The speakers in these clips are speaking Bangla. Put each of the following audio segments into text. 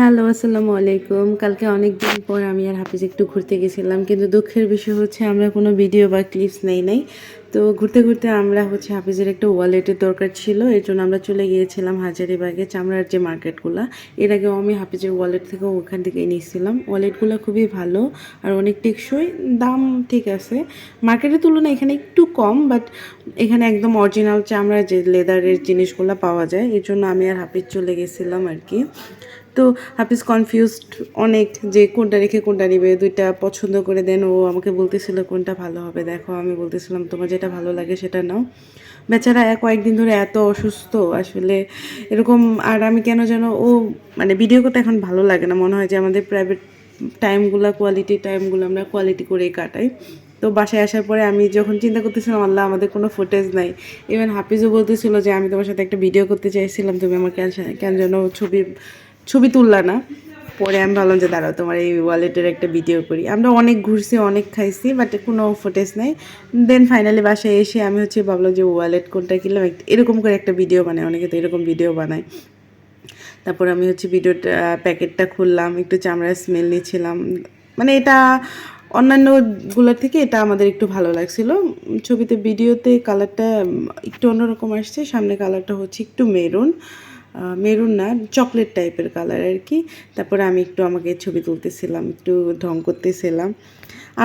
হ্যালো, আসসালামু আলাইকুম। কালকে অনেক দিন পর আমি আর হাফিজ একটু ঘুরতে গেছিলাম, কিন্তু দুঃখের বিষয় হচ্ছে আমরা কোনো ভিডিও বা ক্লিপস নেই নাই। তো ঘুরতে ঘুরতে আমরা হচ্ছে হাফিজের একটা ওয়ালেটের দরকার ছিল, এর জন্য আমরা চলে গিয়েছিলাম হাজারিবাগে চামড়ার যে মার্কেটগুলো। এর আগেও আমি হাফিজের ওয়ালেট থেকে ওখান থেকেই নিয়েছিলাম। ওয়ালেটগুলো খুবই ভালো আর অনেক টেকসই, দাম ঠিক আছে। মার্কেটের তুলনায় এখানে একটু কম বাট এখানে একদম অরিজিনাল চামড়ার যে লেদারের জিনিসগুলো পাওয়া যায়, এর জন্য আমি আর হাফিজ চলে গেছিলাম আর কি। তো হাফিজ কনফিউজড অনেক যে কোনটা রেখে কোনটা নিবে, দুইটা পছন্দ করে দেন, ও আমাকে বলতেছিল কোনটা ভালো হবে, দেখো আমি বলতেছিলাম তোমার যেটা ভালো লাগে সেটা নাও। বেচারা কয়েকদিন ধরে এত অসুস্থ, আসলে এরকম আর আমি কেন যেন ও মানে ভিডিও করতে এখন ভালো লাগে না। মনে হয় যে আমাদের প্রাইভেট টাইমগুলো কোয়ালিটি টাইমগুলো আমরা কোয়ালিটি করেই কাটাই। তো বাসায় আসার পরে আমি যখন চিন্তা করতেছিলাম, আল্লাহ, আমাদের কোনো ফুটেজ নাই। ইভেন হাফিজও বলতেছিল যে, আমি তোমার সাথে একটা ভিডিও করতে চাইছিলাম, তুমি আমার কেন কেন যেন ছবি ছবি তুললা না? পরে আমি ভাবলাম যে দাঁড়াও, তোমার এই ওয়ালেটের একটা ভিডিও করি। আমরা অনেক ঘুরছি, অনেক খাইছি বাট কোনো ফুটেজ নেই। দেন ফাইনালি বাসায় এসে আমি হচ্ছে ভাবলাম যে ওয়ালেট কোনটা কিনলাম এরকম করে একটা ভিডিও বানাই, অনেকে তো এরকম ভিডিও বানায়। তারপর আমি হচ্ছে ভিডিওটা প্যাকেটটা খুললাম, একটু চামড়ার স্মেল নিচ্ছিলাম। মানে এটা অন্যান্যগুলোর থেকে এটা আমাদের একটু ভালো লাগছিল। ছবিতে ভিডিওতে কালারটা একটু অন্যরকম আসছে, সামনে কালারটা হচ্ছে একটু মেরুন মেরুন না, চকলেট টাইপের কালার আর কি। তারপরে আমি একটু আমাকে ছবি তুলতেছিলাম, একটু ঢং করতেছিলাম।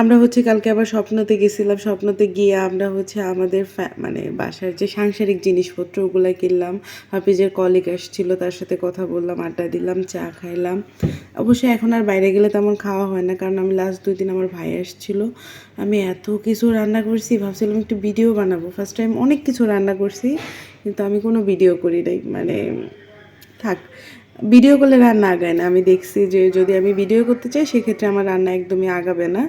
আমরা হচ্ছে কালকে আবার স্বপ্নতে গেছিলাম, স্বপ্নতে গিয়ে আমরা হচ্ছে আমাদের মানে বাসার যে সাংসারিক জিনিসপত্র ওগুলো কিনলাম। হাফিজের কলিগ আসছিল, তার সাথে কথা বললাম, আড্ডা দিলাম, চা খাইলাম। অবশ্যই এখন আর বাইরে গেলে তেমন খাওয়া হয় না, কারণ আমি লাস্ট দুই দিন আমার ভাই আসছিল। আমি এত কিছু রান্না করছি, ভাবছিলাম একটু ভিডিও বানাবো। ফার্স্ট টাইম অনেক কিছু রান্না করছি কিন্তু আমি কোনো ভিডিও করি নাই মানে থাক। ভিডিও করলে রান্না আগায় না। আমি দেখছি যে যদি আমি ভিডিও করতে চাই, সেক্ষেত্রে আমার রান্না একদমই আগাবে না।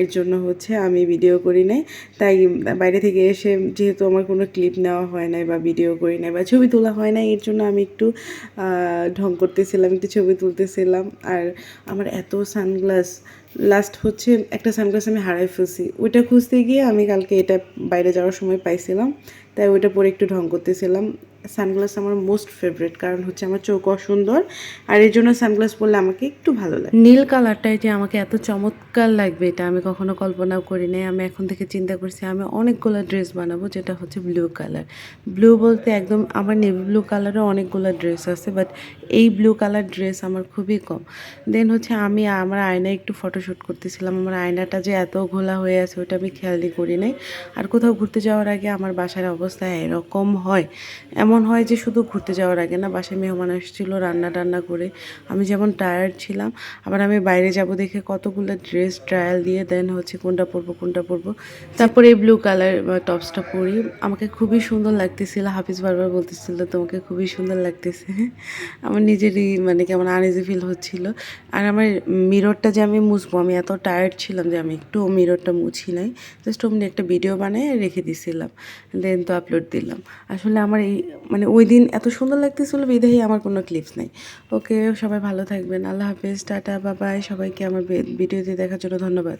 এর জন্য হচ্ছে আমি ভিডিও করি নাই। তাই বাইরে থেকে এসে যেহেতু আমার কোনো ক্লিপ নেওয়া হয় নাই বা ভিডিও করি নাই বা ছবি তোলা হয় নাই, এর জন্য আমি একটু ঢং করতেছিলাম, একটু ছবি তুলতেছিলাম। আর আমার এত সানগ্লাস লাস্ট হচ্ছে একটা সানগ্লাস আমি হারাই ফেলছি। ওইটা খুঁজতে গিয়ে আমি কালকে এটা বাইরে যাওয়ার সময় পাইছিলাম। তাই ওইটা পরে একটু ঢং করতেছিলাম। সানগ্লাস আমার মোস্ট ফেভারিট, কারণ হচ্ছে আমার চোখ অসুন্দর। আর এর জন্য সানগ্লাস পরলে আমাকে একটু ভালো লাগে। নীল কালারটাই যে আমাকে এত চমৎকার লাগবে, এটা আমি কখনো কল্পনাও করি নাই। আমি এখন থেকে চিন্তা করছি, আমি অনেকগুলো ড্রেস বানাবো যেটা হচ্ছে ব্লু কালার ব্লু বলতে একদম আমার নেভি ব্লু কালারও অনেকগুলো ড্রেস আছে বাট এই ব্লু কালার ড্রেস আমার খুবই কম। দেন হচ্ছে আমি আমার আয়নায় একটু ফটোশ্যুট করতেছিলাম, আমার আয়নাটা যে এত ঘোলা হয়ে আছে, ওটা আমি খেয়ালই করি নাই। আর কোথাও ঘুরতে যাওয়ার আগে আমার বাসার অবস্থা এরকম হয়। এমন হয় যে শুধু ঘুরতে যাওয়ার আগে না, বাসায় মেহমান আসছিল, রান্না টান্না করে। আমি যেমন টায়ার্ড ছিলাম, আবার আমি বাইরে যাব দেখে কতগুলো ড্রেস ট্রায়াল দিয়ে দেন হচ্ছে কোনটা পরবো কোনটা পরবো। তারপরে এই ব্লু কালার টপসটা পরি। আমাকে খুবই সুন্দর লাগতেছিল, হাফিজ বারবার বলতেছিল, তোমাকে খুবই সুন্দর লাগতেছে। আমার নিজেরই মানে কেমন আনইজি ফিল হচ্ছিল। আর আমার মিররটা যে আমি মুছবো, আমি এত টায়ার্ড ছিলাম যে আমি একটু মিররটা মুছি নাই। জাস্ট অমনি একটা ভিডিও বানিয়ে রেখে দিছিলাম দেন তো আপলোড দিলাম। আসলে আমার এই মানে ওই দিন এত সুন্দর লাগতেছিল বিধায়ী আমার কোনো ক্লিপস নাই। ওকে, সবাই ভালো থাকবেন, আল্লাহ হাফেজ, টাটা বাবাই সবাইকে আমার ভিডিওতে দেখার জন্য ধন্যবাদ।